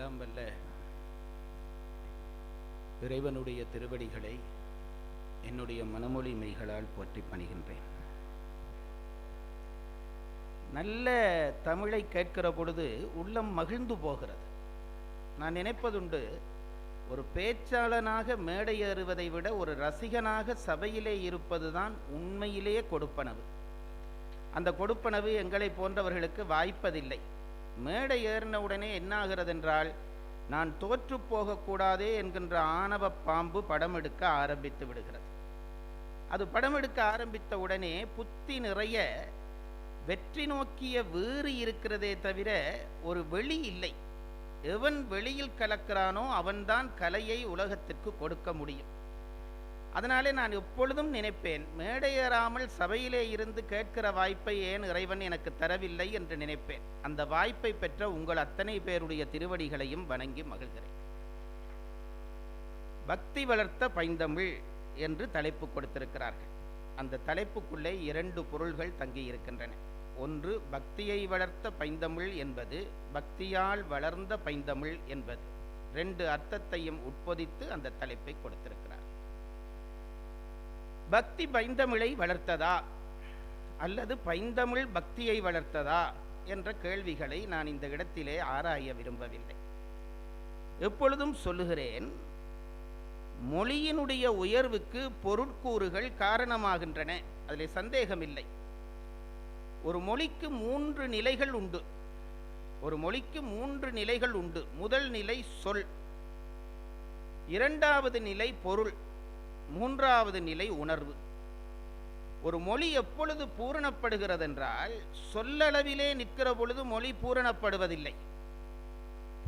எல்லாம் வல்ல இறைவனுடைய திருவடிகளை என்னுடைய மனமொழி மெய்களால் போற்றி பணிகின்றேன். நல்ல தமிழை கேட்கிற பொழுது உள்ளம் மகிழ்ந்து போகிறது. நான் நினைப்பதுண்டு ஒரு பேச்சாளனாக மேடையேறுவதை விட ஒரு ரசிகனாக சபையிலே இருப்பதுதான் உண்மையிலேயே கொடுப்பனவு. அந்த கொடுப்பனவு எங்களை போன்றவர்களுக்கு வாய்ப்பதில்லை. மேடை ஏறின உடனே என்ன ஆகிறது என்றால் நான் தோற்று போகக்கூடாதே என்கின்ற ஆணவ பாம்பு படம் எடுக்க ஆரம்பித்து விடுகிறது. அது படம் எடுக்க ஆரம்பித்த உடனே புத்தி நிறைய வெற்றி நோக்கிய வேறு இருக்கிறதே தவிர ஒரு வெளி இல்லை. எவன் வெளியில் கலக்கிறானோ அவன்தான் கலையை உலகத்திற்கு கொடுக்க முடியும். அதனாலே நான் எப்பொழுதும் நினைப்பேன் மேடையேறாமல் சபையிலே இருந்து கேட்கிற வாய்ப்பை ஏன் இறைவன் எனக்கு தரவில்லை என்று நினைப்பேன். அந்த வாய்ப்பை பெற்ற உங்கள் அத்தனை பேருடைய திருவடிகளையும் வணங்கி மகிழ்கிறேன். பக்தி வளர்த்த பைந்தமிழ் என்று தலைப்பு கொடுத்திருக்கிறார்கள். அந்த தலைப்புக்குள்ளே இரண்டு பொருள்கள் தங்கி இருக்கின்றன. ஒன்று பக்தியை வளர்த்த பைந்தமிழ் என்பது பக்தியால் வளர்ந்த பைந்தமிழ் என்பது. ரெண்டு அர்த்தத்தையும் உட்பொதித்து அந்த தலைப்பை கொடுத்திருக்கிறார். பக்தி பைந்தமிழை வளர்த்ததா? அல்லது பைந்தமிழ் பக்தியை வளர்த்ததா? என்ற கேள்விகளை நான் இந்த இடத்திலே ஆராய விரும்பவில்லை. எப்பொழுதும் சொல்லுகிறேன் மொழியினுடைய உயர்வுக்கு பொருட்கூறுகள் காரணமாகின்றன. அதில் சந்தேகமில்லை. ஒரு மொழிக்கு மூன்று நிலைகள் உண்டு. ஒரு மொழிக்கு மூன்று நிலைகள் உண்டு. முதல் நிலை சொல். இரண்டாவது நிலை பொருள். மூன்றாவது நிலை உணர்வு. ஒரு மொழி எப்பொழுது பூரணப்படுகிறது என்றால் சொல்லளவிலே நிற்கிற பொழுது மொழி பூரணப்படுவதில்லை.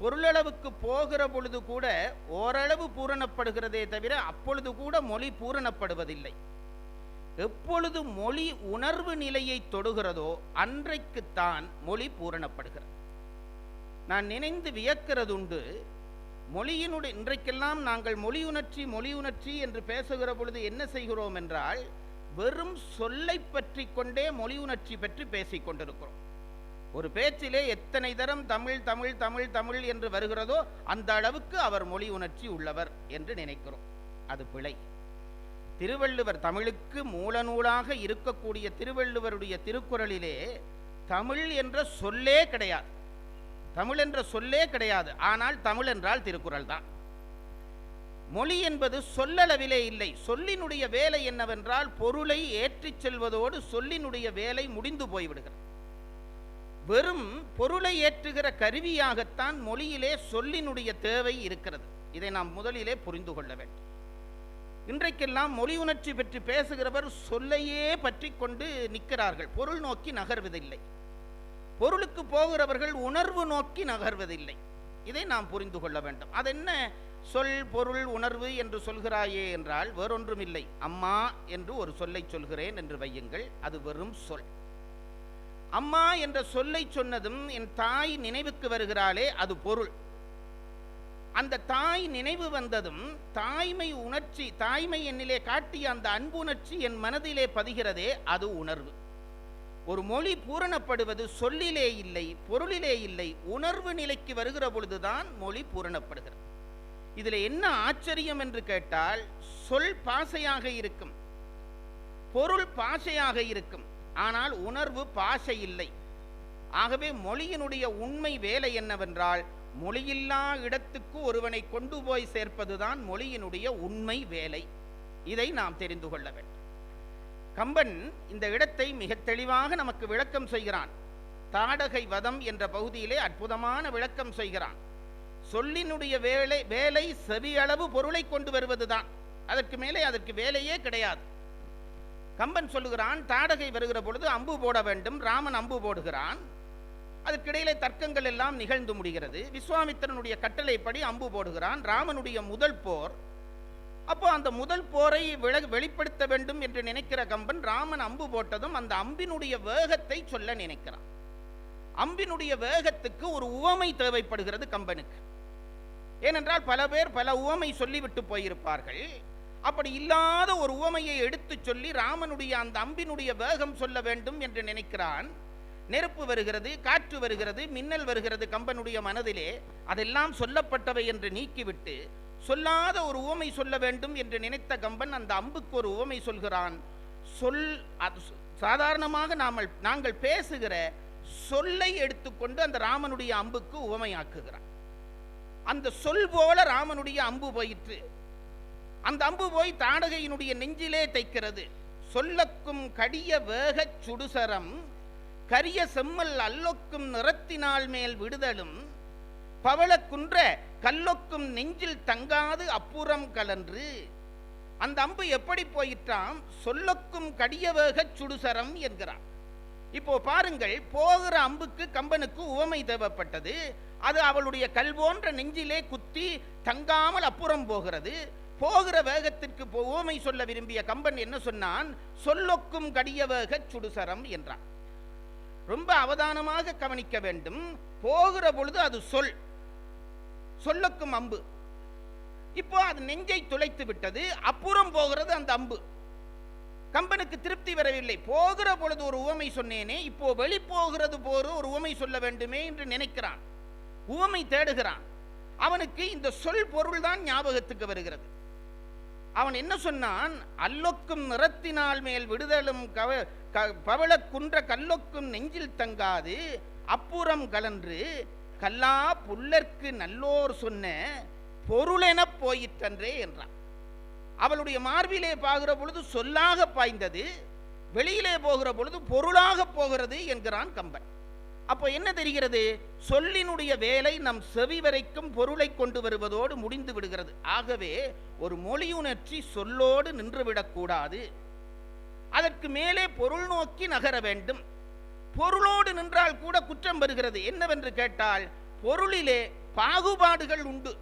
பொருளளவுக்கு போகிற பொழுது கூட ஓரளவு பூரணப்படுகிறதே தவிர அப்பொழுது கூட மொழி பூரணப்படுவதில்லை. எப்பொழுது மொழி உணர்வு நிலையை தொடுகிறதோ அன்றைக்குத்தான் மொழி பூரணப்படுகிறது. நான் நினைந்து வியக்கிறதுண்டு மொழியினுடைய இன்றைக்கெல்லாம் நாங்கள் மொழியுணர்ச்சி மொழியுணர்ச்சி என்று பேசுகிற பொழுது என்ன செய்கிறோம் என்றால் வெறும் சொல்லை பற்றி கொண்டே மொழியுணர்ச்சி பற்றி பேசிக் கொண்டிருக்கிறோம். ஒரு பேச்சிலே எத்தனை தரம் தமிழ் தமிழ் தமிழ் தமிழ் என்று வருகிறதோ அந்த அளவுக்கு அவர் மொழி உணர்ச்சி உள்ளவர் என்று நினைக்கிறோம். அது பிழை. திருவள்ளுவர் தமிழுக்கு மூலநூலாக இருக்கக்கூடிய திருவள்ளுவருடைய திருக்குறளிலே தமிழ் என்ற சொல்லே கிடையாது. தமிழ் என்ற சொல்லே கிடையாது. ஆனால் தமிழ் என்றால் திருக்குறள் தான். மொழி என்பது சொல்லளவிலே இல்லை. சொல்லினுடைய வேலை என்னவென்றால் பொருளை ஏற்றிச் செல்வதோடு சொல்லினுடைய வேலை முடிந்து போய்விடுகிறது. வெறும் பொருளை ஏற்றுகிற கருவியாகத்தான் மொழியிலே சொல்லினுடைய தேவை இருக்கிறது. இதை நாம் முதலிலே புரிந்து கொள்ள வேண்டும். இன்றைக்கெல்லாம் மொழி உணர்ச்சி பற்றி பேசுகிறவர் சொல்லையே பற்றி கொண்டு நிற்கிறார்கள். பொருள் நோக்கி நகர்வதில்லை. பொருளுக்கு போகிறவர்கள் உணர்வு நோக்கி நகர்வதில்லை. இதை நாம் புரிந்து கொள்ள வேண்டும். அது என்ன சொல் பொருள் உணர்வு என்று சொல்கிறாயே என்றால் வேறொன்றுமில்லை. அம்மா என்று ஒரு சொல்லை சொல்கிறேன் என்று வையுங்கள். அது வெறும் சொல். அம்மா என்ற சொல்லை சொன்னதும் என் தாய் நினைவுக்கு வருகிறாளே அது பொருள். அந்த தாய் நினைவு வந்ததும் தாய்மை உணர்ச்சி தாய்மை என்னிலே காட்டிய அந்த அன்பு உணர்ச்சி என் மனதிலே பதிகிறதே அது உணர்வு. ஒரு மொழி பூரணப்படுவது சொல்லிலே இல்லை பொருளிலே இல்லை உணர்வு நிலைக்கு வருகிற பொழுதுதான் மொழி பூரணப்படுகிறது. இதில் என்ன ஆச்சரியம் என்று கேட்டால் சொல் பாசையாக இருக்கும் பொருள் பாசையாக இருக்கும் ஆனால் உணர்வு பாசை இல்லை. ஆகவே மொழியினுடைய உண்மை வேலை என்னவென்றால் மொழியில்லா இடத்துக்கு ஒருவனை கொண்டு போய் சேர்ப்பதுதான் மொழியினுடைய உண்மை வேலை. இதை நாம் தெரிந்து கொள்ள வேண்டும். கம்பன் இந்த இடத்தை மிக தெளிவாக நமக்கு விளக்கம் செய்கிறான். தாடகை வதம் என்ற பகுதியிலே அற்புதமான விளக்கம் செய்கிறான். சொல்லினுடைய வேலை வேலை செவியளவு பொருளை கொண்டு வருவதுதான். அதற்கு மேலே அதற்கு வேலையே கிடையாது. கம்பன் சொல்லுகிறான் தாடகை வருகிற பொழுது அம்பு போட வேண்டும் ராமன் அம்பு போடுகிறான். அதற்கிடையிலே தர்க்கங்கள் எல்லாம் நிகழ்ந்து முடிகிறது. விஸ்வாமித்திரனுடைய கட்டளைப்படி அம்பு போடுகிறான். ராமனுடைய முதல் போர் அப்போ அந்த முதல் போரை விள வெளிப்படுத்த வேண்டும் என்று நினைக்கிற கம்பன் ராமன் அம்பு போட்டதும் அந்த அம்பினுடைய வேகத்தை சொல்ல நினைக்கிறான். அம்பினுடைய வேகத்துக்கு ஒரு உவமை தேவைப்படுகிறது கம்பனுக்கு. ஏனென்றால் பல பேர் பல உவமை சொல்லிவிட்டு போயிருப்பார்கள். அப்படி இல்லாத ஒரு உவமையை எடுத்து சொல்லி ராமனுடைய அந்த அம்பினுடைய வேகம் சொல்ல வேண்டும் என்று நினைக்கிறான். நெருப்பு வருகிறது காற்று வருகிறது மின்னல் வருகிறது கம்பனுடைய மனதிலே. அதெல்லாம் சொல்லப்பட்டவை என்று நீக்கிவிட்டு சொல்லாத ஒரு உவமை சொல்ல வேண்டும் என்று நினைத்த கம்பன் அந்த அம்புக்கு ஒரு உவமை சொல்கிறான். சொல் அது சாதாரணமாக நாமல் நாங்கள் பேசுகிற சொல்லை எடுத்துக்கொண்டு அந்த ராமனுடைய அம்புக்கு உவமையாக்குகிறான். அந்த சொல் போல ராமனுடைய அம்பு போயிற்று. அந்த அம்பு போய் தாடகையினுடைய நெஞ்சிலே தைக்கிறது. சொல்லக்கும் கடிய வேகச் சுடுசரம் கரிய செம்மல் அல்லொக்கும் நிறத்தினால் மேல் விடுதலும் பவளக்குன்ற கல்லொக்கும் நெஞ்சில் தங்காது அப்புறம் கலன்று. அந்த அம்பு எப்படி போயிட்டாம் சொல்லக்கும் கடியவேக சுடுசரம் என்கிறான் இப்போ பாருங்கள் போகிற அம்புக்கு கம்பனுக்கு உவமை தேவைப்பட்டது. அது அவளுடைய கல்வோன்ற நெஞ்சிலே குத்தி தங்காமல் அப்புறம் போகிறது. போகிற வேகத்திற்கு போ- உவமை சொல்ல விரும்பிய கம்பன் என்ன சொன்னான்? சொல்லொக்கும் கடியவேக சுடுசரம் என்றான். ரொம்ப அவதானமாக கவனிக்க வேண்டும். போகிற பொழுது அது சொல். சொல்லுக்கும் அம்பு. இப்போ அது நெஞ்சை துளைத்து விட்டது அப்புறம் போகிறது அந்த அம்பு. கம்பனுக்கு திருப்தி வரவில்லை. போகிற பொழுது ஒரு உவமை சொன்னேனே இப்போ வெளி போகிறது போற ஒரு உவமை சொல்ல வேண்டுமே என்று நினைக்கிறான். உவமை தேடுகிறான். அவனுக்கு இந்த சொல் பொருள்தான் ஞாபகத்துக்கு வருகிறது. அவன் என்ன சொன்னான்? அல்லொக்கும் நிறத்தினால் மேல் விடுதலும் கவ க- பவள குன்ற கல்லொக்கும் நெஞ்சில் தங்காது அப்புறம் கலன்று கல்லா புல்லர்க்கு நல்லோர் சொன்ன பொருளெனப் போயிற்றன்றே என்றான். அவளுடைய மார்பிலே பாகிற பொழுது சொல்லாக பாய்ந்தது வெளியிலே போகிற பொழுது பொருளாக போகிறது என்கிறான் கம்பன். அப்போ என்ன தெரிகிறது? சொல்லினுடைய வேலை நம் செவி வரைக்கும் பொருளை கொண்டு வருவதோடு முடிந்து விடுகிறது. ஆகவே ஒரு மொழியுணர்ச்சி சொல்லோடு நின்றுவிடக்கூடாது அதற்கு மேலே பொருள் நோக்கி நகர வேண்டும். பொருளோடு நின்றால் கூட குற்றம் வருகிறது. என்னவென்று கேட்டால் பொருளிலே பாகுபாடுகள் உண்டு.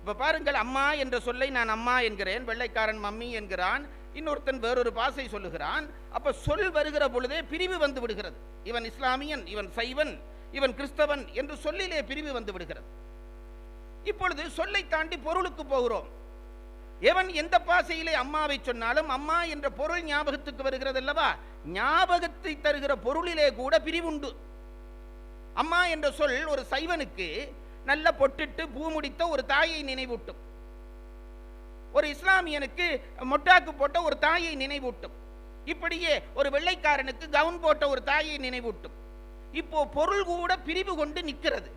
இப்ப பாருங்கள் அம்மா என்ற சொல்லை நான் அம்மா என்கிறேன் வெள்ளைக்காரன் மம்மி என்கிறான் இன்னொருத்தன் வேறொரு பாசை சொல்லுகிறான். அப்ப சொல் வருகிற பொழுதே பிரிவு வந்து விடுகிறது. இவன் இஸ்லாமியன் இவன் சைவன் இவன் கிறிஸ்தவன் என்று சொல்லிலே பிரிவு வந்து விடுகிறது. இப்பொழுது சொல்லை தாண்டி பொருளுக்கு போகிறோம். எவன் எந்த பாசையிலே அம்மாவை சொன்னாலும் அம்மா என்ற பொருள் ஞாபகத்துக்கு வருகிறது அல்லவா ஞாபகத்தை தருகிற பொருளிலே கூட பிரிவுண்டு. அம்மா என்ற சொல் ஒரு சைவனுக்கு நல்ல பொட்டிட்டு பூ முடித்த ஒரு தாயை நினைவூட்டும். ஒரு இஸ்லாமியனுக்கு மொட்டாக்கு போட்ட ஒரு தாயை நினைவூட்டும். இப்படியே ஒரு வெள்ளைக்காரனுக்கு கவுன் போட்ட ஒரு தாயை நினைவூட்டும். இப்போ பொருள் கூட பிரிவு கொண்டு நிற்கிறது.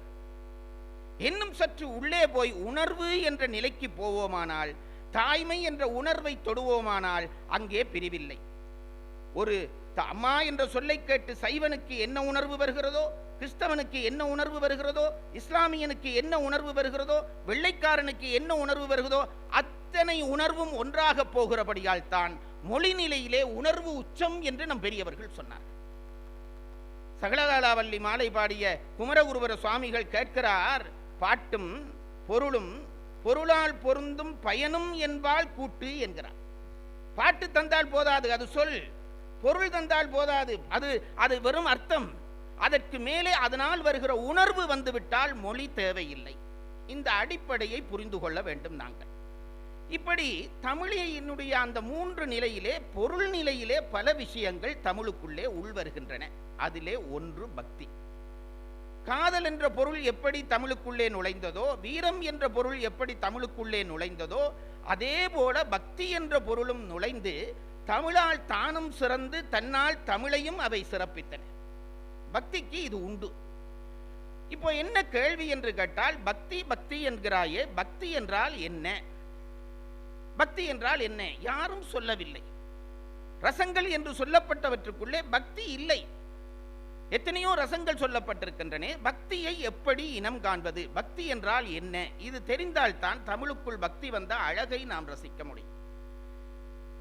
இன்னும் சற்று உள்ளே போய் உணர்வு என்ற நிலைக்கு போவோமானால் தாய்மை என்ற உணர்வை தொடுவோமானால் அங்கே பிரிவில்லை. ஒரு அம்மா என்ற சொல்லை கேட்டு சைவனுக்கு என்ன உணர்வு வருகிறதோ கிறிஸ்தவனுக்கு என்ன உணர்வு வருகிறதோ இஸ்லாமியனுக்கு என்ன உணர்வு வருகிறதோ வெள்ளைக்காரனுக்கு என்ன உணர்வு வருகிறதோ அத்தனை உணர்வும் ஒன்றாக போகிறபடியால் தான் மொழி நிலையிலே உணர்வு உச்சம் என்று நம் பெரியவர்கள் சொன்னார். சகலகாலாவல்லி மாலை பாடிய குமரகுருவர சுவாமிகள் கேட்கிறார் பாட்டும் பொருளும் பொருளால் பொருந்தும் பயனும் என்பால் கூட்டு என்கிறார். பாட்டு தந்தால் போதாது அது சொல். பொருள் தந்தால் போதாது அது அது வெறும் அர்த்தம். அதற்கு மேலே அதனால் வருகிற உணர்வு வந்துவிட்டால் மொழி தேவையில்லை. இந்த அடிப்படையை புரிந்து கொள்ள வேண்டும் நாங்கள். இப்படி தமிழினுடைய அந்த மூன்று நிலையிலே பொருள் நிலையிலே பல விஷயங்கள் தமிழுக்குள்ளே உள்வருகின்றன. அதிலே ஒன்று பக்தி. காதல் என்ற பொருள் எப்படி தமிழுக்குள்ளே நுழைந்ததோ வீரம் என்ற பொருள் எப்படி தமிழுக்குள்ளே நுழைந்ததோ அதே போல பக்தி என்ற பொருளும் நுழைந்து தமிழால் தானும் சிறந்து தன்னால் தமிழையும் அவை சிறப்பித்தன. பக்திக்கு இது உண்டு. இப்போ என்ன கேள்வி என்று கேட்டால் பக்தி பக்தி என்கிறாயே பக்தி என்றால் என்ன? பக்தி என்றால் என்ன? யாரும் சொல்லவில்லை. ரசங்கள் என்று சொல்லப்பட்டவற்றுக்குள்ளே பக்தி இல்லை. எத்தனையோ ரசங்கள் சொல்லப்பட்டிருக்கின்றன. பக்தியை எப்படி இனம் காண்பது? பக்தி என்றால் என்ன? இது தெரிந்தால்தான் தமிழுக்குள் பக்தி வந்த அழகை நாம் ரசிக்க முடியும்.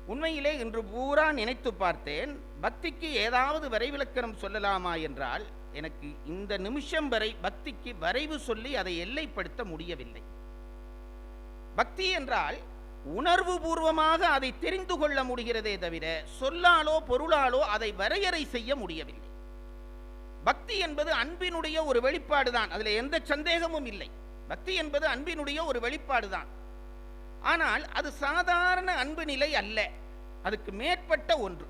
உண்மையிலே இன்று பூரா நினைத்து பார்த்தேன் பக்திக்கு ஏதாவது வரைவிலக்கணம் சொல்லலாமா என்றால் எனக்கு இந்த நிமிஷம் வரை பக்திக்கு வரைவு சொல்லி அதை எல்லைப்படுத்த முடியவில்லை. பக்தி என்றால் உணர்வு பூர்வமாக அதை தெரிந்து கொள்ள முடிகிறதே தவிர சொல்லாலோ பொருளாலோ அதை வரையறை செய்ய முடியவில்லை. பக்தி என்பது அன்பினுடைய ஒரு வெளிப்பாடு தான் அதில் எந்த சந்தேகமும் இல்லை. பக்தி என்பது அன்பினுடைய ஒரு வெளிப்பாடு தான் ஆனால் அது சாதாரண அன்பு நிலை அல்ல. அதுக்கு மேற்பட்ட ஒன்று.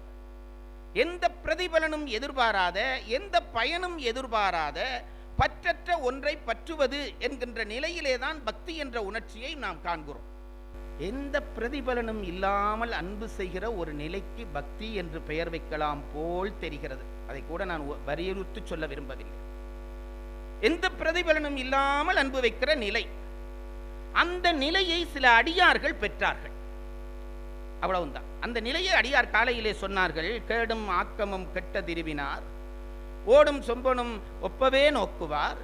எந்த பிரதிபலனும் எதிர்பாராத எந்த பயனும் எதிர்பாராத பற்றற்ற ஒன்றை பற்றுவது என்கின்ற நிலையிலே தான் பக்தி என்ற உணர்ச்சியை நாம் காண்கிறோம். எந்த பிரதிபலனும் இல்லாமல் அன்பு செய்கிற ஒரு நிலைக்கு பக்தி என்று பெயர் வைக்கலாம் போல் தெரிகிறது. அதை கூட நான் ஒ- சொல்ல விரும்பவில்லை. எந்த பிரதிபலனும் இல்லாமல் அன்பு வைக்கிற நிலை. அந்த நிலையை சில அடியார்கள் பெற்றார்கள். அவ்வளவுதான். அந்த நிலையை அடியார் காலையிலே சொன்னார்கள் கேடும் ஆக்கமும் கெட்ட திருவினார் ஓடும் சொம்பனும் ஒப்பவே நோக்குவார்.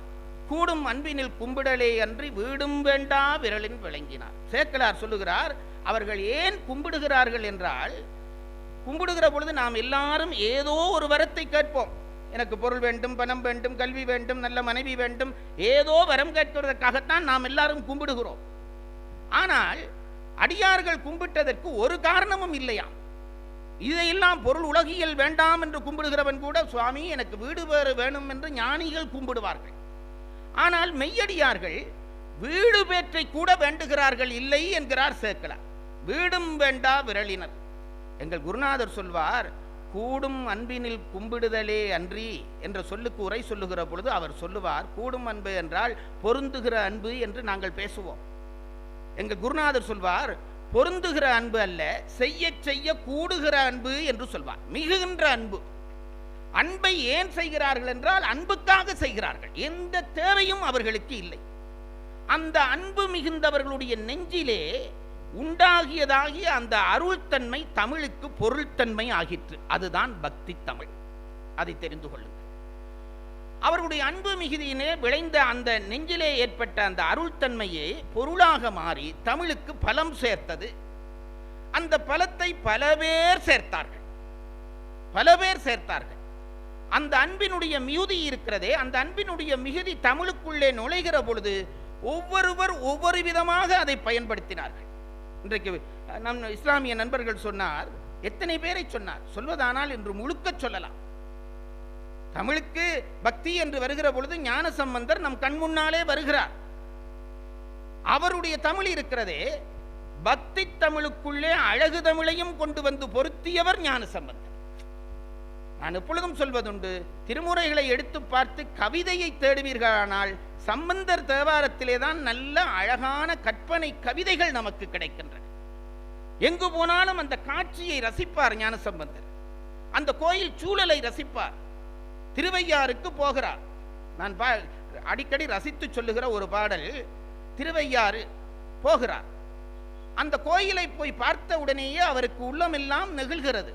கூடும் அன்பினில் கும்பிடலே அன்றி வீடும் வேண்டா விரலின் விளங்கினார். சேக்கலார் சொல்லுகிறார் அவர்கள் ஏன் கும்பிடுகிறார்கள் என்றால் கும்பிடுகிற பொழுது நாம் எல்லாரும் ஏதோ ஒரு வரத்தை கேட்போம். எனக்கு பொருள் வேண்டும் பணம் வேண்டும் கல்வி வேண்டும் நல்ல மனைவி வேண்டும் ஏதோ வரம் கேட்பதற்காகத்தான் நாம் எல்லாரும் கும்பிடுகிறோம். ஆனால் அடியார்கள் கும்பிட்டதற்கு ஒரு காரணமும் இல்லையாம். இதையெல்லாம் பொருள் உலகியல் வேண்டாம் என்று கும்பிடுகிறவன் கூட சுவாமி எனக்கு வீடு வேறு வேணும் என்று ஞானிகள் கும்பிடுவார்கள். ஆனால் மெய்யடியார்கள் வீடு பேற்றை கூட வேண்டுகிறார்கள் இல்லை என்கிறார் சேக்கலார் வீடும் வேண்டா விரலினர். எங்கள் குருநாதர் சொல்வார் கூடும் அன்பினில் கும்பிடுதலே அன்றி என்ற சொல்லுக்கு உரை சொல்லுகிற பொழுது அவர் சொல்லுவார் கூடும் அன்பு என்றால் பொருந்துகிற அன்பு என்று நாங்கள் பேசுவோம். எங்கள் குருநாதர் சொல்வார் பொருந்துகிற அன்பு அல்ல செய்ய செய்ய கூடுகிற அன்பு என்று சொல்வார். மிகுகின்ற அன்பு. அன்பை ஏன் செய்கிறார்கள் என்றால் அன்புக்காக செய்கிறார்கள். எந்த தேவையும் அவர்களுக்கு இல்லை. அந்த அன்பு மிகுந்தவர்களுடைய நெஞ்சிலே உண்டாகியதாகிய அந்த அருள்தன்மை தமிழுக்கு பொருள்தன்மை ஆகிற்று. அதுதான் பக்தி தமிழ். அதை தெரிந்து கொள்ளுங்கள். அவர்களுடைய அன்பு மிகுதியினே விளைந்த அந்த நெஞ்சிலே ஏற்பட்ட அந்த அருள்தன்மையை பொருளாக மாறி தமிழுக்கு பலம் சேர்த்தது. அந்த பலத்தை பல பேர் சேர்த்தார்கள். பல பேர் சேர்த்தார்கள். அந்த அன்பினுடைய மிகுதி இருக்கிறதே அந்த அன்பினுடைய மிகுதி தமிழுக்குள்ளே நுழைகிற பொழுது ஒவ்வொருவர் ஒவ்வொரு விதமாக அதை பயன்படுத்தினார்கள். இன்றைக்கு நம் இஸ்லாமிய நண்பர்கள் சொன்னார் எத்தனை பேரை சொன்னார்? சொல்வதானால் இன்று முழுக்க சொல்லலாம். தமிழுக்கு பக்தி என்று வருகிற பொழுது ஞான சம்பந்தர் நம் கண் முன்னாலே வருகிறார். அவருடைய தமிழ் இருக்கிறதே பக்தி தமிழுக்குள்ளே அழகு தமிழையும் கொண்டு வந்து பொருத்தியவர் ஞான சம்பந்தர். நான் எப்பொழுதும் சொல்வதுண்டு திருமுறைகளை எடுத்து பார்த்து கவிதையை தேடுவீர்களானால் சம்பந்தர் தேவாரத்திலே தான் நல்ல அழகான கற்பனை கவிதைகள் நமக்கு கிடைக்கின்றன. எங்கு போனாலும் அந்த காட்சியை ரசிப்பார் ஞான சம்பந்தர் அந்த கோயில் சூழலை ரசிப்பார். திருவையாறுக்கு போகிறார். நான் பா அடிக்கடி ரசித்து சொல்லுகிற ஒரு பாடல் திருவையாறு போகிறார். அந்த கோயிலை போய் பார்த்த உடனேயே அவருக்கு உள்ளமெல்லாம் நெகிழ்கிறது.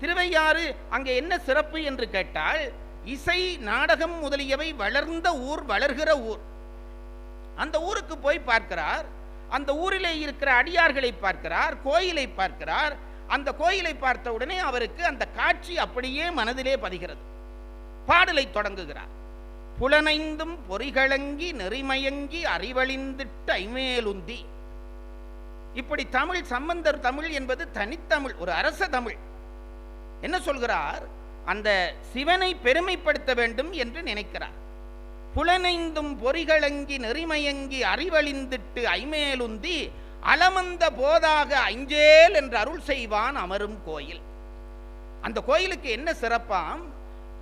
திருவையாறு அங்கே என்ன சிறப்பு என்று கேட்டால் இசை நாடகம் முதலியவை வளர்ந்த ஊர் வளர்கிற ஊர். அந்த ஊருக்கு போய் பார்க்கிறார் அந்த ஊரிலே இருக்கிற அடியார்களை பார்க்கிறார் கோயிலை பார்க்கிறார். அந்த கோயிலை பார்த்த உடனே அவருக்கு அந்த காட்சி அப்படியே மனதிலே பதிகிறது. பாடலை தொடங்குகிறார். புலனைந்தும் பொறிகளங்கி நெறிமயங்கி அறிவழிந்திட்ட ஐமேலுந்தி. இப்படி தமிழ் சம்பந்தர் தமிழ் என்பது தனித்தமிழ் ஒரு அரச தமிழ். என்ன சொல்கிறார்? அந்த சிவனை பெருமைப்படுத்த வேண்டும் என்று நினைக்கிறார். புலனைந்தும் பொறிகளங்கி நெறிமயங்கி அறிவழிந்திட்டு ஐமேலுந்தி அலமந்த போதாக அஞ்சேல் என்று அருள் செய்வான் அமரும் கோயில். அந்த கோயிலுக்கு என்ன சிறப்பாம்?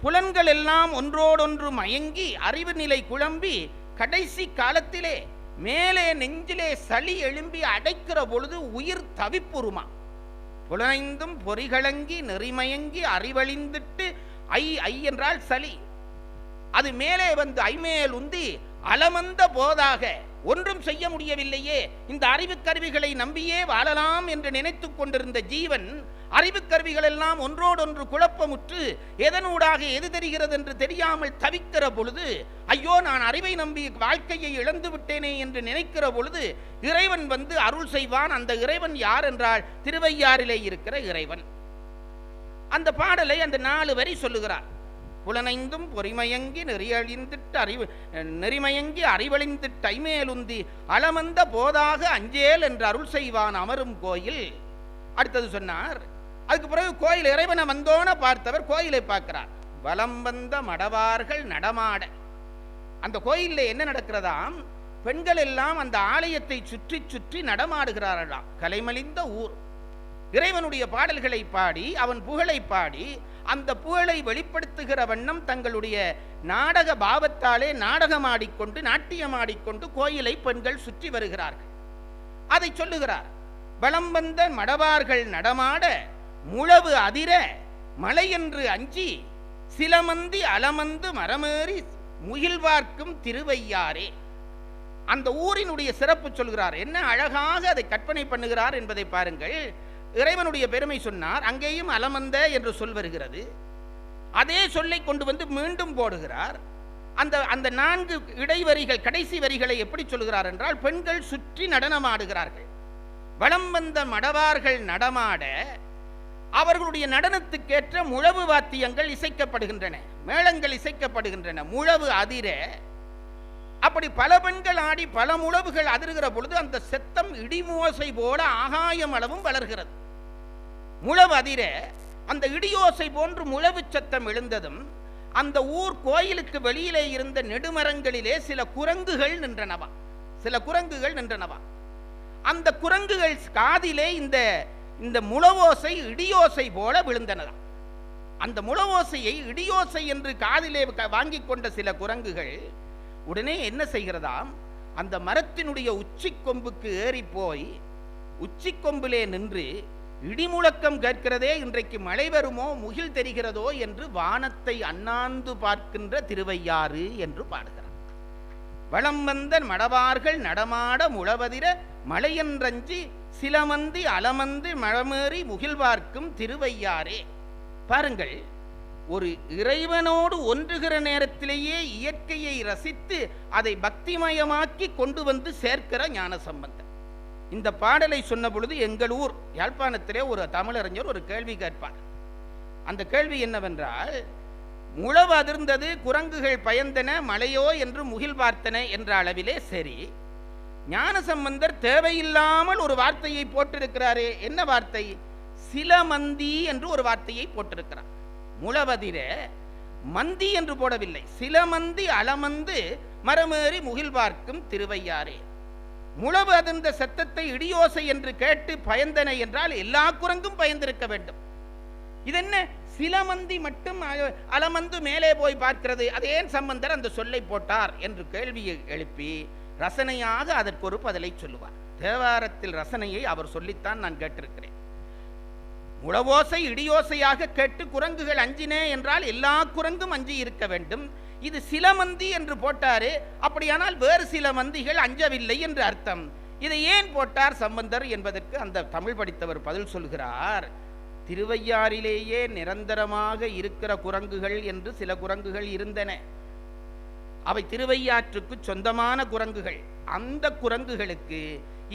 புலன்கள் எல்லாம் ஒன்றோடொன்று மயங்கி அறிவு நிலை குழம்பி கடைசி காலத்திலே மேலே நெஞ்சிலே சளி எழும்பி அடைக்கிற பொழுது உயிர் தவிப்புருமா புலனைந்தும் பொறிகளங்கி நெறிமயங்கி அறிவழிந்திட்டு ஐ ஐ என்றால் சளி. அது மேலே வந்து ஐமேல் உந்தி அலமந்த போதாக ஒன்றும் செய்ய முடியவில்லையே. இந்த அறிவு கருவிகளை நம்பியே வாழலாம் என்று நினைத்து கொண்டிருந்த ஜீவன் அறிவு கருவிகள் எல்லாம் ஒன்றோடொன்று குழப்பமுற்று எதனூடாக எது தெரிகிறது என்று தெரியாமல் தவிக்கிற பொழுது ஐயோ நான் அறிவை நம்பி வாழ்க்கையை இழந்து விட்டேனே என்று நினைக்கிற பொழுது இறைவன் வந்து அருள் செய்வான். அந்த இறைவன் யார் என்றால் திருவையாறிலே இருக்கிற இறைவன். அந்த பாடலை அந்த நாலு வரி சொல்லுகிறார். புலனைந்தும் பொறிமயங்கி நெறியழிந்திட்டு அறிவு நெறிமயங்கி அறிவழிந்திட்டு ஐமேலுந்தி அளமந்த போதாக அஞ்சேல் என்று அருள் செய்வான் அமரும் கோயில். அடுத்தது சொன்னார் அதுக்கு பிறகு கோயில் இறைவனை வந்தோன பார்த்தவர் கோயிலை பார்க்கிறார். வலம் வந்த மடவார்கள் நடமாட. அந்த கோயிலில் என்ன நடக்கிறதாம்? பெண்கள் எல்லாம் அந்த ஆலயத்தை சுற்றி சுற்றி நடமாடுகிறார்களாம். கலைமலிந்த ஊர். இறைவனுடைய பாடல்களை பாடி அவன் புகழை பாடி அந்த புகழை வெளிப்படுத்துகிற வண்ணம் தங்களுடைய நாடக பாவத்தாலே நாடகமாடிக்கொண்டு நாட்டியமாடிக்கொண்டு கோயிலை பெண்கள் சுற்றி வருகிறார்கள். அதை சொல்லுகிறார் வலம் வந்த மடவார்கள் நடமாட முழவு அதிர மலையென்று அஞ்சி சிலமந்தி அலமந்து மரமேறி முகில்வார்க்கும் திருவையாரே அந்த ஊரினுடைய சிறப்பு சொல்கிறார் என்ன அழகாக அதை கற்பனை பண்ணுகிறார் என்பதை பாருங்கள். இறைவனுடைய பெருமை சொன்னார் அங்கேயும் அலமந்த என்று சொல் வருகிறது. அதே சொல்லை கொண்டு வந்து மீண்டும் போடுகிறார். அந்த அந்த நான்கு இடைவரிகள் கடைசி வரிகளை எப்படி சொல்கிறார் என்றால் பெண்கள் சுற்றி நடனமாடுகிறார்கள். வளம் வந்த மடவார்கள் நடமாட அவர்களுடைய நடனத்துக்கேற்ற முழவு வாத்தியங்கள் இசைக்கப்படுகின்றன மேளங்கள் இசைக்கப்படுகின்றன முழவு அதிர. அப்படி பல பெண்கள் ஆடி பல முழவுகள் அதிர்கிற பொழுது அந்த செத்தம் இடிமோசை போல ஆகாயம் அளவும் வளர்கிறது. முழவு அதிர அந்த இடியோசை போன்று முழவு சத்தம் எழுந்ததும் அந்த ஊர் கோயிலுக்கு வெளியிலே இருந்த நெடுமரங்களிலே சில குரங்குகள் நின்றனவா? சில குரங்குகள் நின்றனவா? அந்த குரங்குகள் காதிலே இந்த இந்த முழவோசை இடியோசை போல விழுந்தனதாம். அந்த முழவோசையை இடியோசை என்று காதிலே வாங்கி கொண்ட சில குரங்குகள் உடனே என்ன செய்கிறதாம்? அந்த மரத்தினுடைய உச்சி கொம்புக்கு ஏறி போய் உச்சி கொம்பிலே நின்று இடிமுழக்கம் கேட்கிறதே இன்றைக்கு மழை வருமோ முகில் தெரிகிறதோ என்று வானத்தை அண்ணாந்து பார்க்கின்ற திருவையாறு என்று பாடுகிறார் வளம் வந்த மடவார்கள் நடமாட முழவதிர மலையன்றஞ்சி சிலமந்தி அலமந்து மழமேறி முகில்வார்க்கும் திருவையாரே பாருங்கள் ஒரு இறைவனோடு ஒன்றுகிற நேரத்திலேயே இயற்கையை ரசித்து அதை பக்திமயமாக்கி கொண்டு வந்து சேர்க்கிற ஞான சம்பந்தம் இந்த பாடலை சொன்ன பொழுது எங்கள் ஊர் யாழ்ப்பாணத்திலே ஒரு தமிழறிஞர் ஒரு கேள்வி கேட்பார். அந்த கேள்வி என்னவென்றால் முழவு அதிர்ந்தது குரங்குகள் பயந்தன மலையோ என்று முகில் பார்த்தன என்ற அளவிலே சரி ஞானசம்பந்தர் தேவையில்லாமல் ஒரு வார்த்தையை போட்டிருக்கிறாரே என்ன வார்த்தை? சிலமந்தி என்று ஒரு வார்த்தையை போட்டிருக்கிறார். முழவதிர மந்தி என்று போடவில்லை சிலமந்தி அலமந்து மரமேறி முகில் பார்க்கும் திருவையாரே முழவு அதிர்ந்த சத்தத்தை இடியோசை என்று கேட்டு பயந்தன என்றால் எல்லா குரங்கும் பயந்திருக்க வேண்டும். இதென்ன? சிலமந்தி மட்டும் அலமந்து மேலே போய் பார்க்கிறது. அது ஏன் சம்பந்தர் அந்த சொல்லை போட்டார் என்று கேள்வியை எழுப்பி ரசனையாக அதற்கு ஒரு பதிலை சொல்லுவார். தேவாரத்தில் ரசனையை அவர் சொல்லித்தான் நான் கேட்டிருக்கிறேன். முழவோசை இடியோசையாக கேட்டு குரங்குகள் அஞ்சினே என்றால் எல்லா குரங்கும் அஞ்சி இருக்க வேண்டும். இது சில மந்தி என்று போட்டாரு. அப்படியானால் வேறு சில மந்திகள் அஞ்சவில்லை என்று அர்த்தம். இதை ஏன் போட்டார் சம்பந்தர் என்பதற்கு அந்த தமிழ் படித்தவர் பதில் சொல்கிறார். திருவையாறிலேயே நிரந்தரமாக இருக்கிற குரங்குகள் என்று சில குரங்குகள் இருந்தன. அவை திருவையாற்றுக்கு சொந்தமான குரங்குகள். அந்த குரங்குகளுக்கு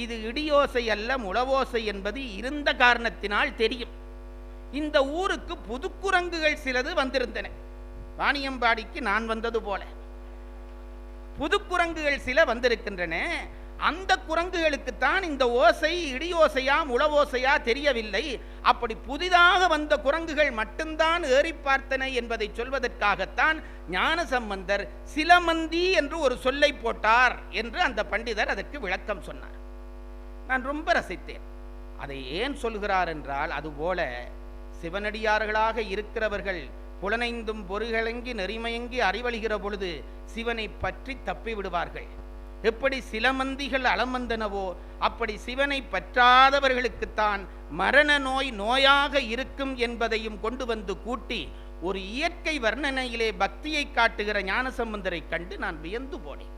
இது இடியோசை அல்ல முளவோசை என்பது இருந்த காரணத்தினால் தெரியும். இந்த ஊருக்கு புதுக்குரங்குகள் சிலது வந்திருந்தன. வாணியம்பாடிக்கு நான் வந்தது போல. புது குரங்குகள் சில வந்திருக்கின்றன. அந்த குரங்குகளுக்குத்தான் இந்த ஓசை இடியோசையா முழவோசையா தெரியவில்லை. அப்படி புதிதாக வந்த குரங்குகள் மட்டும்தான் ஏறி பார்த்தன என்பதை சொல்வதற்காகத்தான் ஞானசம்பந்தர் சிலமந்தி என்று ஒரு சொல்லை போட்டார் என்று அந்த பண்டிதர் அதற்கு விளக்கம் சொன்னார். நான் ரொம்ப ரசித்தேன். அதை ஏன் சொல்கிறார் என்றால் அதுபோல சிவனடியார்களாக இருக்கிறவர்கள் புலனைந்தும் பொறுகளங்கி நெறிமயங்கி அறிவழிகிற பொழுது சிவனை பற்றி தப்பி விடுவார்கள் எப்படி சிலமந்திகள் அலமந்தனவோ அப்படி சிவனை பற்றாதவர்களுக்குத்தான் மரண நோய் நோயாக இருக்கும் என்பதையும் கொண்டு வந்து கூட்டி ஒரு இயற்கை வர்ணனையிலே பக்தியை காட்டுகிற ஞானசம்பந்தரை கண்டு நான் வியந்து போனேன்.